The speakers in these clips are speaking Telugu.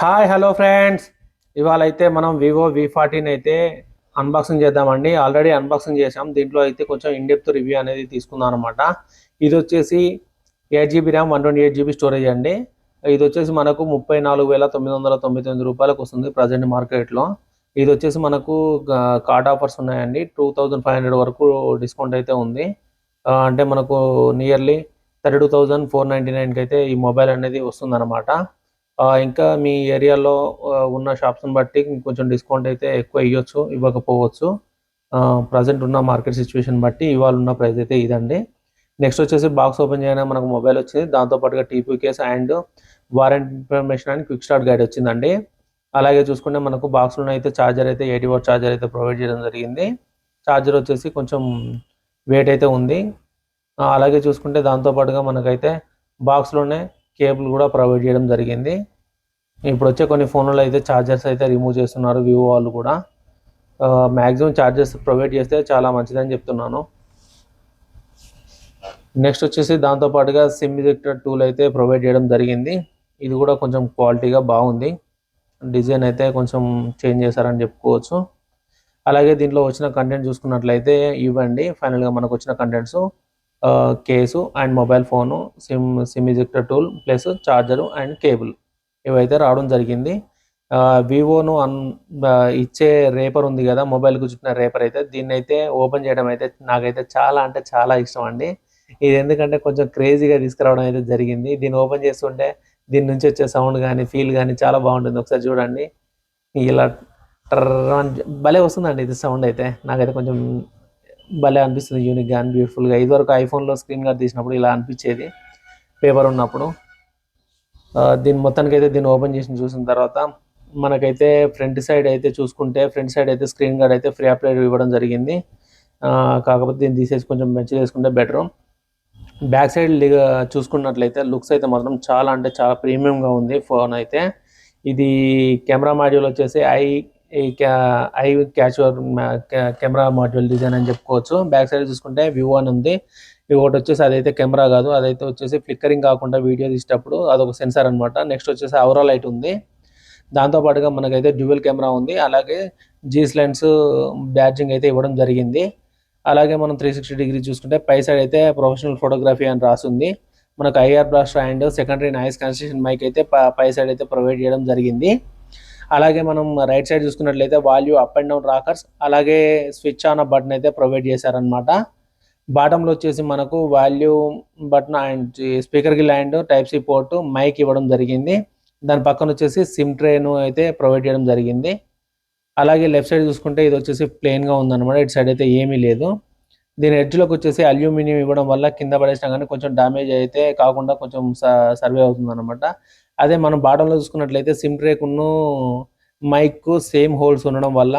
Hi hello friends. ఇవాళ అయితే మనం వివో వి ఫార్టీన్ అయితే అన్బాక్సింగ్ చేద్దామండి. ఆల్రెడీ అన్బాక్సింగ్ చేసాం దీంట్లో అయితే కొంచెం ఇన్డెప్త్ రివ్యూ అనేది తీసుకుందాం అనమాట ఇది వచ్చేసి eight GB RAM one twenty eight GB storage అండి. ఇది వచ్చేసి మనకు ముప్పై నాలుగు వేల తొమ్మిది వందల తొంభై తొమ్మిది రూపాయలకు వస్తుంది ప్రజెంట్ మార్కెట్లో ఇది వచ్చేసి మనకు కార్డ్ ఆఫర్స్ ఉన్నాయండి. టూ థౌజండ్ ఫైవ్ హండ్రెడ్ వరకు డిస్కౌంట్ అయితే ఉంది. అంటే మనకు nearly thirty two thousand four ninety నైన్కి అయితే ఈ మొబైల్ అనేది వస్తుందన్నమాట. ఇంకా మీ ఏరియాలో ఉన్న షాప్స్ని బట్టి కొంచెం డిస్కౌంట్ అయితే ఎక్కువ ఇవ్వచ్చు ఇవ్వకపోవచ్చు. ప్రజెంట్ ఉన్న మార్కెట్ సిచ్యువేషన్ బట్టి ఇవాళ ఉన్న ప్రైస్ అయితే ఇదండి. నెక్స్ట్ వచ్చేసి బాక్స్ ఓపెన్ చేయగానే మనకు మొబైల్ వచ్చింది. దాంతోపాటుగా TP case and warranty information and quick start guide వచ్చిందండి. అలాగే చూసుకుంటే మనకు బాక్స్లో అయితే ఛార్జర్ అయితే ఎయిటీ వాట్ ఛార్జర్ అయితే ప్రొవైడ్ చేయడం జరిగింది. ఛార్జర్ వచ్చేసి కొంచెం వెయిట్ అయితే ఉంది. అలాగే చూసుకుంటే దాంతోపాటుగా మనకైతే బాక్స్లోనే కేబుల్ కూడా ప్రొవైడ్ చేయడం జరిగింది. ఇప్పుడు వచ్చే కొన్ని ఫోన్లలో అయితే ఛార్జర్స్ అయితే రిమూవ్ చేస్తున్నారు వివో వాళ్ళు కూడా. మ్యాక్సిమం ఛార్జర్స్ ప్రొవైడ్ చేస్తే చాలా మంచిదని చెప్తున్నాను. నెక్స్ట్ వచ్చేసి దాంతోపాటుగా సిమ్ ఇజెక్టర్ టూల్ అయితే ప్రొవైడ్ చేయడం జరిగింది. ఇది కూడా కొంచెం క్వాలిటీగా బాగుంది. డిజైన్ అయితే కొంచెం చేంజ్ చేశారని చెప్పుకోవచ్చు. అలాగే దీంట్లో వచ్చిన కంటెంట్ చూసుకున్నట్లయితే ఇవ్వండి. ఫైనల్గా మనకు వచ్చిన contents. Case and mobile phone SIM SIM ejector tool plus charger and cable ఇవైతే రావడం జరిగింది. వివోను అన్ ఇచ్చే రేపర్ ఉంది కదా మొబైల్కి చుట్టిన రేపర్ అయితే దీన్ని అయితే ఓపెన్ చేయడం అయితే నాకైతే చాలా అంటే చాలా ఇష్టం అండి. ఇది ఎందుకంటే కొంచెం క్రేజీగా తీసుకురావడం అయితే జరిగింది. దీన్ని ఓపెన్ చేస్తుంటే దీని నుంచి వచ్చే సౌండ్ కానీ ఫీల్ కానీ చాలా బాగుంటుంది. ఒకసారి చూడండి. ఇలా ట్రర్ భలే వస్తుందండి ఇది సౌండ్ అయితే. నాకైతే కొంచెం భలే అనిపిస్తుంది యూనిక్గా అండ్ బ్యూటిఫుల్గా ఇదివరకు ఐఫోన్లో స్క్రీన్ గార్డ్ తీసినప్పుడు ఇలా అనిపించేది. పేపర్ ఉన్నప్పుడు. దీని మొత్తానికి అయితే దీన్ని ఓపెన్ చేసి చూసిన తర్వాత మనకైతే ఫ్రంట్ సైడ్ అయితే చూసుకుంటే ఫ్రంట్ సైడ్ అయితే స్క్రీన్ గార్డ్ అయితే ఫ్రీ అప్లైడ్ ఇవ్వడం జరిగింది. కాకపోతే దీన్ని తీసేసి కొంచెం మంచిగా చేసుకుంటే బెటర్ బ్యాక్ సైడ్ చూసుకున్నట్లయితే లుక్స్ అయితే మాత్రం చాలా అంటే చాలా ప్రీమియంగా ఉంది ఫోన్ అయితే. ఇది కెమెరా మాడ్యూల్ వచ్చేసి ఐ ఈ క్యా- eye catcher camera module design అని చెప్పుకోవచ్చు. బ్యాక్ సైడ్ చూసుకుంటే వ్యూ అని ఉంది. ఇది ఒకటి వచ్చేసి అదైతే కెమెరా కాదు. అదైతే వచ్చేసి ఫ్లిక్కరింగ్ కాకుండా వీడియో తీసేటప్పుడు అదొక సెన్సార్ అనమాట నెక్స్ట్ వచ్చేసి అవరా లైట్ ఉంది. దాంతో పాటుగా మనకైతే డ్యూవెల్ కెమెరా ఉంది. అలాగే జీస్ లెన్స్ బ్యాడ్జింగ్ అయితే ఇవ్వడం జరిగింది. అలాగే మనం త్రీ సిక్స్టీ డిగ్రీ చూసుకుంటే పై సైడ్ అయితే ప్రొఫెషనల్ ఫోటోగ్రఫీ అని రాసింది. మనకు IR blaster and secondary noise construction mic అయితే పై సైడ్ అయితే ప్రొవైడ్ చేయడం జరిగింది. అలాగే మనం రైట్ సైడ్ చూసుకున్నట్లయితే volume up and down rockers అలాగే స్విచ్ ఆన్ బటన్ అయితే ప్రొవైడ్ చేశారనమాట బాటంలో వచ్చేసి మనకు volume button and speaker grill and type C port mic ఇవ్వడం జరిగింది. దాని పక్కన వచ్చేసి సిమ్ ట్రేను అయితే ప్రొవైడ్ చేయడం జరిగింది. అలాగే లెఫ్ట్ సైడ్ చూసుకుంటే ఇది వచ్చేసి ప్లెయిన్గా ఉందన్నమాట. ఇటు సైడ్ అయితే ఏమీ లేదు. దీని ఎడ్జ్లోకి వచ్చేసి అల్యూమినియం ఇవ్వడం వల్ల కింద పడేసినా కానీ కొంచెం డ్యామేజ్ అయితే కాకుండా కొంచెం సర్వే అవుతుంది అనమాట అదే మనం బాటంలో చూసుకున్నట్లయితే సిమ్ ట్రేకును మైక్ సేమ్ హోల్స్ ఉండడం వల్ల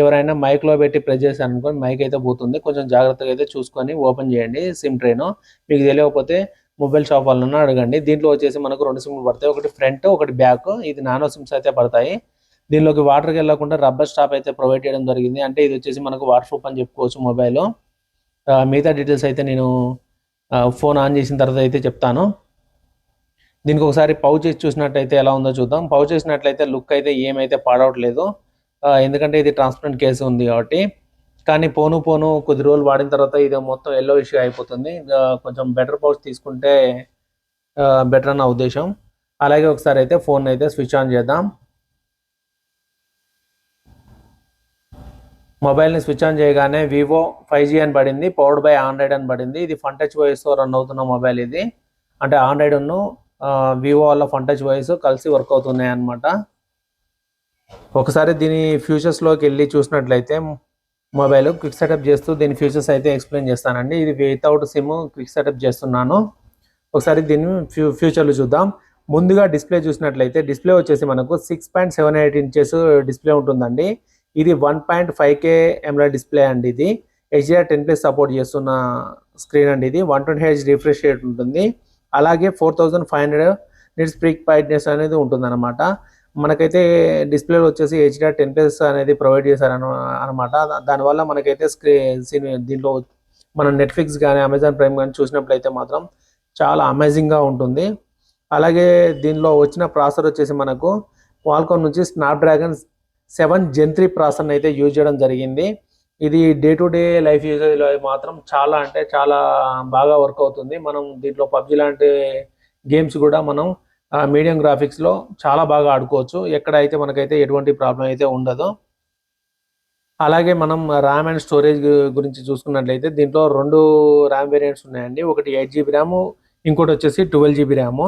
ఎవరైనా మైక్లో పెట్టి ప్రెస్ చేశారు అనుకోండి మైక్ అయితే పోతుంది. కొంచెం జాగ్రత్తగా అయితే చూసుకొని ఓపెన్ చేయండి సిమ్ ట్రేను. మీకు తెలియకపోతే మొబైల్ షాప్ వాళ్ళన అడగండి. దీంట్లో వచ్చేసి మనకు రెండు సిమ్లు పడతాయి. ఒకటి ఫ్రంట్ ఒకటి బ్యాక్. ఇది నానో సిమ్స్ అయితే పడతాయి. దీనిలోకి వాటర్కి వెళ్ళకుండా రబ్బర్ స్టాప్ అయితే ప్రొవైడ్ చేయడం జరిగింది. అంటే ఇది వచ్చేసి మనకు వాటర్ ప్రూఫ్ అని చెప్పుకోవచ్చు మొబైల్. మిగతా డీటెయిల్స్ అయితే నేను ఫోన్ ఆన్ చేసిన తర్వాత అయితే చెప్తాను. దీనికి ఒకసారి పౌచ్ చేసి చూసినట్టయితే ఎలా ఉందో చూద్దాం. పౌచ్ చేసినట్లయితే లుక్ అయితే ఏమైతే పాడవట్లేదు. ఎందుకంటే ఇది ట్రాన్స్పరెంట్ కేసు ఉంది కాబట్టి. కానీ పోను పోను కొద్ది రోజులు వాడిన తర్వాత ఇది మొత్తం ఎల్లో ఇష్యూ అయిపోతుంది. కొంచెం బెటర్ పౌచ్ తీసుకుంటే బెటర్ అన్న ఉద్దేశం. అలాగే ఒకసారి అయితే ఫోన్ అయితే స్విచ్ ఆన్ చేద్దాం. మొబైల్ని స్విచ్ ఆన్ చేయగానే వివో ఫైవ్ జీ అని పడింది పవర్డ్ బై ఆండ్రాయిడ్ అని పడింది. ఇది ఫన్ టచ్ వాయిస్తో రన్ అవుతున్న మొబైల్ ఇది. అంటే ఆండ్రాయిడ్ వివో వల్ల ఫన్ టచ్ వాయిస్ కలిసి వర్క్ అవుతున్నాయి అన్నమాట. ఒకసారి దీని ఫ్యూచర్స్లోకి వెళ్ళి చూసినట్లయితే మొబైల్ క్విక్ సెటప్ చేస్తూ దీని ఫ్యూచర్స్ అయితే ఎక్స్ప్లెయిన్ చేస్తానండి. ఇది వితౌట్ సిమ్ క్విక్ సెటప్ చేస్తున్నాను. ఒకసారి దీన్ని ఫ్యూ ఫ్యూచర్లు చూద్దాం. ముందుగా డిస్ప్లే చూసినట్లయితే డిస్ప్లే వచ్చేసి మనకు six point seven eight inches display ఉంటుందండి. ఇది one point five K MI display అండి ఇది. హెచ్డిఆర్ టెన్ ప్లస్ సపోర్ట్ చేస్తున్న స్క్రీన్ అండి ఇది. One twenty H refresh rate ఉంటుంది. అలాగే four thousand five hundred nits peak brightness అనేది ఉంటుందన్నమాట. మనకైతే డిస్ప్లేలో వచ్చేసి హెచ్డిఆర్ టెన్ ప్లస్ అనేది ప్రొవైడ్ చేశారన అనమాట. దానివల్ల మనకైతే స్క్రీన్ దీంట్లో మనం నెట్ఫ్లిక్స్ కానీ అమెజాన్ ప్రైమ్ కానీ చూసినప్పుడైతే మాత్రం చాలా అమేజింగ్గా ఉంటుంది. అలాగే దీనిలో వచ్చిన ప్రాసెసర్ వచ్చేసి మనకు క్వాల్కామ్ నుంచి స్నాప్డ్రాగన్ సెవెన్ జెన్ ప్రాసన్ అయితే యూజ్ చేయడం జరిగింది. ఇది డే టు డే లైఫ్ యూజేజ్లో మాత్రం చాలా అంటే చాలా బాగా వర్క్ అవుతుంది. మనం దీంట్లో పబ్జి లాంటి గేమ్స్ కూడా మనం మీడియం గ్రాఫిక్స్లో చాలా బాగా ఆడుకోవచ్చు. ఎక్కడైతే మనకైతే ఎటువంటి ప్రాబ్లం అయితే ఉండదు. అలాగే మనం ర్యామ్ అండ్ స్టోరేజ్ గురించి చూసుకున్నట్లయితే దీంట్లో రెండు ర్యామ్ వేరియంట్స్ ఉన్నాయండి. ఒకటి ఎయిట్ జీబీ ర్యామ్ ఇంకోటి వచ్చేసి ట్వెల్వ్ జీబీ ర్యామ్.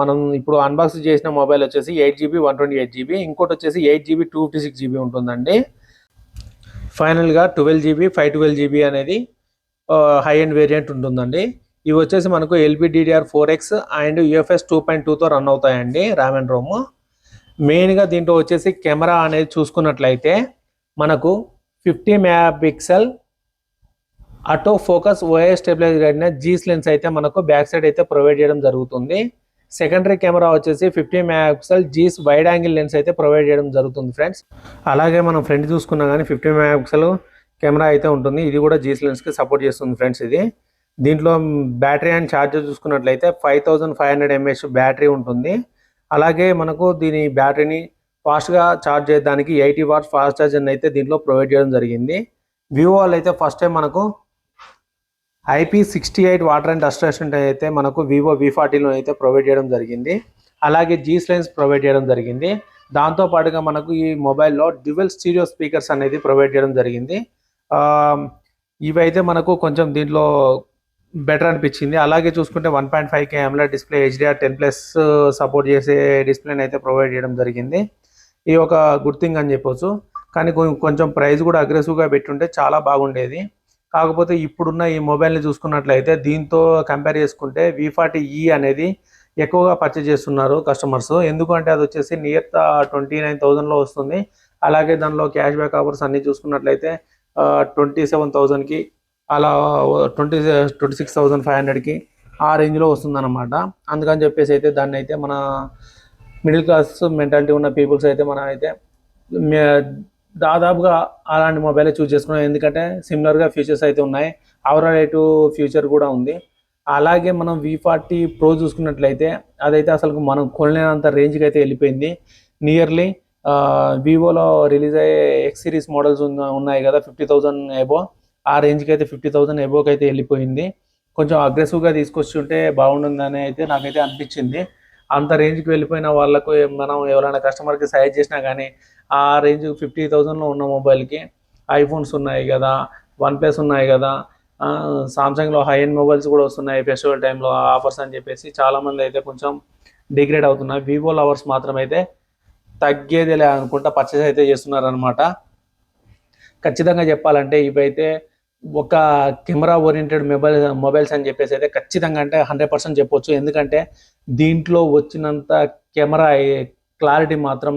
మనం ఇప్పుడు అన్బాక్స్ చేసిన మొబైల్ వచ్చేసి eight GB one twenty eight GB ఇంకోటి వచ్చేసి eight GB two fifty six GB ఉంటుందండి. ఫైనల్గా twelve GB five twelve GB అనేది హై అండ్ వేరియంట్ ఉంటుందండి. ఇవి వచ్చేసి మనకు LPDDR four X and UFS two point టూతో రన్ అవుతాయండి ర్యామ్ అండ్ రోమ్ మెయిన్గా దీంట్లో వచ్చేసి కెమెరా అనేది చూసుకున్నట్లయితే మనకు fifty mega pixel auto focus OA stabilize అయిన జీస్ లెన్స్ అయితే మనకు బ్యాక్ సైడ్ అయితే ప్రొవైడ్ చేయడం జరుగుతుంది. సెకండరీ కెమెరా వచ్చేసి fifty megapixel Zeiss wide angle lens అయితే ప్రొవైడ్ చేయడం జరుగుతుంది ఫ్రెండ్స్ అలాగే మనం ఫ్రంట్ చూసుకున్నా కానీ ఫిఫ్టీ మెగాపిక్సెల్ కెమెరా అయితే ఉంటుంది. ఇది కూడా జీస్ లెన్స్కి సపోర్ట్ చేస్తుంది ఫ్రెండ్స్ ఇది. దీంట్లో బ్యాటరీ అండ్ ఛార్జర్ చూసుకున్నట్లయితే five thousand five hundred mAh battery ఉంటుంది. అలాగే మనకు దీని బ్యాటరీని ఫాస్ట్గా ఛార్జ్ చేయడానికి ఎయిటీ వాట్స్ ఫాస్ట్ ఛార్జర్ అయితే దీంట్లో ప్రొవైడ్ చేయడం జరిగింది. వివో వాళ్ళు అయితే ఫస్ట్ టైం మనకు IP sixty eight water and డస్ట్రేషన్ అయితే మనకు వివో వి ఫార్టీలో అయితే ప్రొవైడ్ చేయడం జరిగింది. అలాగే జీస్ లైన్స్ ప్రొవైడ్ చేయడం జరిగింది. దాంతో పాటుగా మనకు ఈ మొబైల్లో డ్యువెల్ స్టీరియో స్పీకర్స్ అనేది ప్రొవైడ్ చేయడం జరిగింది. ఇవైతే మనకు కొంచెం దీంట్లో బెటర్ అనిపించింది. అలాగే చూసుకుంటే one point five K ఎమ్లా display HDR ten plus support చేసే డిస్ప్లేని అయితే ప్రొవైడ్ చేయడం జరిగింది. ఇది ఒక గుడ్ థింగ్ అని చెప్పొచ్చు. కానీ కొంచెం ప్రైస్ కూడా అగ్రెసివ్గా పెట్టుంటే చాలా బాగుండేది. కాకపోతే ఇప్పుడున్న ఈ మొబైల్ని చూసుకున్నట్లయితే దీంతో కంపేర్ చేసుకుంటే వి ఫార్టీ ఈ అనేది ఎక్కువగా పర్చేజ్ చేస్తున్నారు కస్టమర్స్ ఎందుకంటే అది వచ్చేసి నియర్ ట్వంటీ నైన్ థౌజండ్లో వస్తుంది. అలాగే దానిలో క్యాష్ బ్యాక్ ఆఫర్స్ అన్నీ చూసుకున్నట్లయితే ట్వంటీ సెవెన్ థౌజండ్కి అలా twenty twenty six thousand five హండ్రెడ్కి ఆ రేంజ్లో వస్తుందన్నమాట. అందుకని చెప్పేసి అయితే దాన్ని అయితే మన మిడిల్ క్లాస్ మెంటాలిటీ ఉన్న పీపుల్స్ అయితే మనం అయితే దాదాపుగా అలాంటి మొబైల్ చూస్ చేసుకున్నాం. ఎందుకంటే సిమిలర్గా ఫీచర్స్ అయితే ఉన్నాయి. అవరా రేటు ఫ్యూచర్ కూడా ఉంది. అలాగే మనం వి ఫార్టీ ప్రో చూసుకున్నట్లయితే అదైతే అసలు మనం కొనలేనంత రేంజ్కి అయితే వెళ్ళిపోయింది. నియర్లీ వివోలో రిలీజ్ అయ్యే ఎక్స్ సిరీస్ మోడల్స్ ఉన్నాయి కదా ఫిఫ్టీ థౌజండ్ ఎబో ఆ రేంజ్కి అయితే ఫిఫ్టీ థౌజండ్ ఎబోకి అయితే వెళ్ళిపోయింది. కొంచెం అగ్రెసివ్గా తీసుకొచ్చి ఉంటే బాగుంటుందని అయితే నాకైతే అనిపించింది. అంత రేంజ్కి వెళ్ళిపోయిన వాళ్ళకు మనం ఎవరైనా కస్టమర్కి సజెస్ట్ చేసినా కానీ ఆ రేంజ్ ఫిఫ్టీ థౌజండ్లో ఉన్న మొబైల్కి ఐఫోన్స్ ఉన్నాయి కదా వన్ ప్లస్ ఉన్నాయి కదా సామ్సంగ్లో హై ఎండ్ మొబైల్స్ కూడా వస్తున్నాయి ఫెస్టివల్ టైంలో ఆఫర్స్ అని చెప్పేసి చాలామంది అయితే కొంచెం డిగ్రేడ్ అవుతున్నారు. వివో లవర్స్ మాత్రం అయితే తగ్గేదిలే అనుకుంటా పర్చేస్ అయితే చేస్తున్నారు అనమాట ఖచ్చితంగా చెప్పాలంటే ఇవైతే ఒక కెమెరా ఓరియంటెడ్ మొబైల్ మొబైల్స్ అని చెప్పేసి అయితే ఖచ్చితంగా అంటే హండ్రెడ్ పర్సెంట్ చెప్పొచ్చు. ఎందుకంటే దీంట్లో వచ్చినంత కెమెరా క్లారిటీ మాత్రం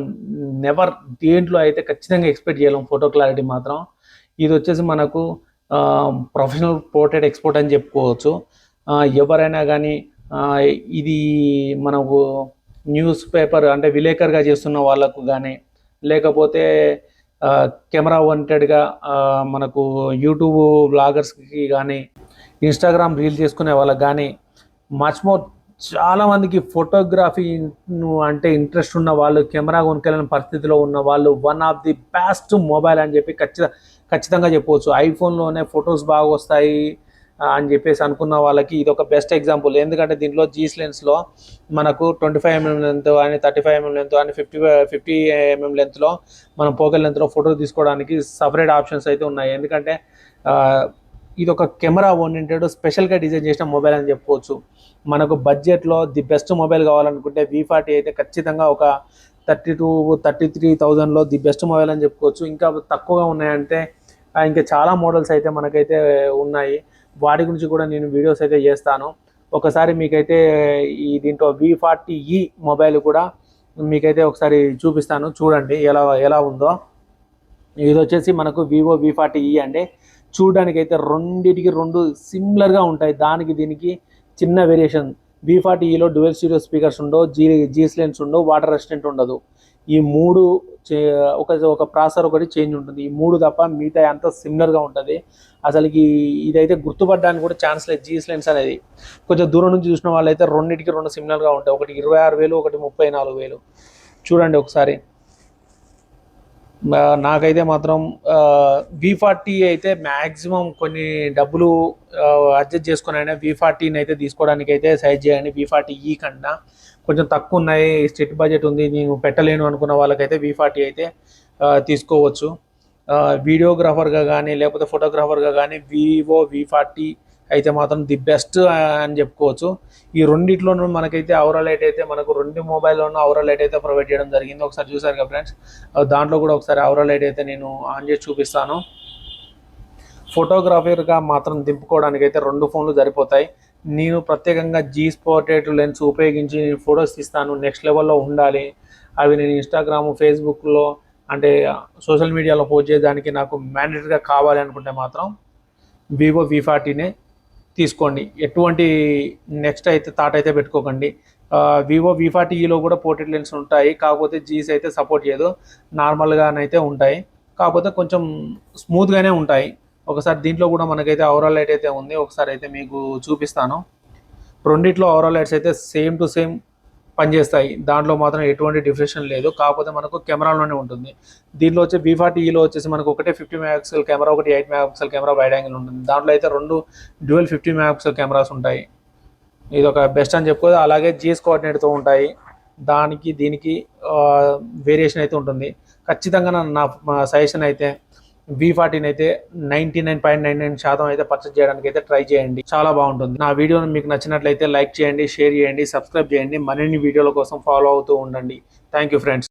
నెవర్ దేంట్లో అయితే ఖచ్చితంగా ఎక్స్పెక్ట్ చేయలేం ఫోటో క్లారిటీ మాత్రం. ఇది వచ్చేసి మనకు ప్రొఫెషనల్ పోర్ట్రేట్ ఎక్స్పోర్ట్ అని చెప్పుకోవచ్చు. ఎవరైనా కానీ ఇది మనకు న్యూస్ పేపర్ అంటే విలేకరుగా చేస్తున్న వాళ్ళకు కానీ లేకపోతే కెమెరా వంటెడ్గా మనకు యూట్యూబ్ బ్లాగర్స్కి కానీ ఇన్స్టాగ్రామ్ రీల్ చేసుకునే వాళ్ళకి కానీ మచ్ మోర్ చాలామందికి ఫోటోగ్రఫీ అంటే ఇంట్రెస్ట్ ఉన్న వాళ్ళు కెమెరా కొనుక్కెళ్ళని పరిస్థితిలో ఉన్న వాళ్ళు one of the best mobile అని చెప్పి ఖచ్చిత ఖచ్చితంగా చెప్పవచ్చు. ఐఫోన్లోనే ఫొటోస్ బాగా వస్తాయి అని చెప్పేసి అనుకున్న వాళ్ళకి ఇది ఒక బెస్ట్ ఎగ్జాంపుల్ ఎందుకంటే దీంట్లో జీస్ లెన్స్లో మనకు ట్వంటీ ఫైవ్ ఎంఎం లెంత్ అని థర్టీ ఫైవ్ ఎంఎం లెంత్ అని ఫిఫ్టీ ఫిఫ్టీ ఎంఎం లెంత్లో మనం పోకల్ లెంత్లో ఫోటో తీసుకోవడానికి సపరేట్ ఆప్షన్స్ అయితే ఉన్నాయి. ఎందుకంటే ఇది ఒక కెమెరా ఓరియంటెడ్ స్పెషల్గా డిజైన్ చేసిన మొబైల్ అని చెప్పుకోవచ్చు. మనకు బడ్జెట్లో ది బెస్ట్ మొబైల్ కావాలనుకుంటే వి ఫార్టీ అయితే ఖచ్చితంగా ఒక థర్టీ టూ థర్టీ త్రీ థౌజండ్లో ది బెస్ట్ మొబైల్ అని చెప్పుకోవచ్చు. ఇంకా తక్కువగా ఉన్నాయంటే ఇంకా చాలా మోడల్స్ అయితే మనకైతే ఉన్నాయి. వాటి గురించి కూడా నేను వీడియోస్ అయితే చేస్తాను. ఒకసారి మీకైతే ఈ దీంట్లో వి ఫార్టీ ఈ మొబైల్ కూడా మీకైతే ఒకసారి చూపిస్తాను. చూడండి ఎలా ఎలా ఉందో. ఇది వచ్చేసి మనకు వివో వి ఫార్టీ ఈ అండి. చూడడానికి అయితే రెండిటికి రెండు సిమిలర్గా ఉంటాయి. దానికి దీనికి చిన్న వేరియేషన్ బీ ఫార్టీ ఈలో డ్యువెల్ స్టీరియో స్పీకర్స్ ఉండవు జీ జీస్ లెన్స్ ఉండవు వాటర్ రెసిస్టెంట్ ఉండదు. ఈ మూడు చే- ఒక ఒక ప్రాసర్ ఒకటి చేంజ్ ఉంటుంది. ఈ మూడు తప్ప మిగతా అంతా సిమిలర్గా ఉంటుంది. అసలుకి ఇదైతే గుర్తుపడడానికి కూడా ఛాన్స్ లేదు జీస్ లెన్స్ అనేది. కొంచెం దూరం నుంచి చూసిన వాళ్ళైతే రెండింటికి రెండు సిమిలర్గా ఉంటాయి. ఒకటి ఇరవై ఆరు వేలు ఒకటి ముప్పై నాలుగు వేలు. చూడండి ఒకసారి. నాకైతే మాత్రం వి ఫార్టీ అయితే మ్యాక్సిమం కొన్ని డబ్బులు అడ్జస్ట్ చేసుకుని అయినా వి ఫార్టీని అయితే తీసుకోవడానికి అయితే సైజ్ చేయండి. వి ఫార్టీ ఈ కన్నా కొంచెం తక్కువ ఉన్నాయి స్టేట్ బడ్జెట్ ఉంది నేను పెట్టలేను అనుకున్న వాళ్ళకైతే వి ఫార్టీ అయితే తీసుకోవచ్చు. వీడియోగ్రాఫర్గా కానీ లేకపోతే ఫోటోగ్రాఫర్గా కానీ వివో వి ఫార్టీ అయితే మాత్రం ది బెస్ట్ అని చెప్పుకోవచ్చు. ఈ రెండిట్లోనూ మనకైతే ఔరా లైట్ అయితే మనకు రెండు మొబైల్లోనూ ఔరా లైట్ అయితే ప్రొవైడ్ చేయడం జరిగింది. ఒకసారి చూసారు కదా ఫ్రెండ్స్ దాంట్లో కూడా ఒకసారి ఔరా లైట్ అయితే నేను ఆన్ చేసి చూపిస్తాను. ఫోటోగ్రాఫర్గా మాత్రం దింపుకోవడానికి అయితే రెండు ఫోన్లు సరిపోతాయి. నేను ప్రత్యేకంగా జీ స్పోర్టెడ్ లెన్స్ ఉపయోగించి నేను ఫొటోస్ తీస్తాను. నెక్స్ట్ లెవెల్లో ఉండాలి. అవి నేను ఇన్స్టాగ్రామ్ ఫేస్బుక్లో అంటే సోషల్ మీడియాలో పోస్ట్ చేయడానికి నాకు మ్యాండేటరీగా కావాలి అనుకుంటే మాత్రం వివో వి ఫార్టీనే తీసుకోండి. ఎటువంటి నెక్స్ట్ అయితే థాట్ అయితే పెట్టుకోకండి. వివో వి ఫార్టీలో కూడా పోర్ట్రేట్ లెన్స్ ఉంటాయి. కాకపోతే జీస్ అయితే సపోర్ట్ చేయదు. నార్మల్గానైతే ఉంటాయి. కాకపోతే కొంచెం స్మూత్గానే ఉంటాయి. ఒకసారి దీంట్లో కూడా మనకైతే ఓవరాల్ లైట్ అయితే ఉంది. ఒకసారి అయితే మీకు చూపిస్తాను. రెండిట్లో ఓవరాల్ లైట్స్ అయితే సేమ్ టు సేమ్ పనిచేస్తాయి. దాంట్లో మాత్రం ఎటువంటి డిఫరెషన్ లేదు. కాకపోతే మనకు కెమెరాలోనే ఉంటుంది. దీంట్లో వచ్చి బీ ఫార్టీ వచ్చేసి మనకు ఒకటే ఫిఫ్టీ మెగాపిక్సెల్ కెమెరా ఒకటి eight megapixel camera wide angle ఉంటుంది. దాంట్లో అయితే రెండు డ్యూయల్ ఫిఫ్టీ మెగాపిక్సెల్ కెమెరాస్ ఉంటాయి. ఇది ఒక బెస్ట్ అని చెప్పుకోదు అలాగే జిఎస్ కోఆర్డినేట్తో ఉంటాయి. దానికి దీనికి వేరియేషన్ అయితే ఉంటుంది. ఖచ్చితంగా నా సజెషన్ అయితే వి ఫార్టీన్ అయితే ninety nine point nine nine శాతం అయితే పర్చేస్ చేయడానికి అయితే ట్రై చేయండి. చాలా బాగుంటుంది. నా వీడియో మీకు నచ్చినట్లయితే లైక్ చేయండి షేర్ చేయండి సబ్స్క్రైబ్ చేయండి. మరిన్ని వీడియోల కోసం ఫాలో అవుతూ ఉండండి. Thank you friends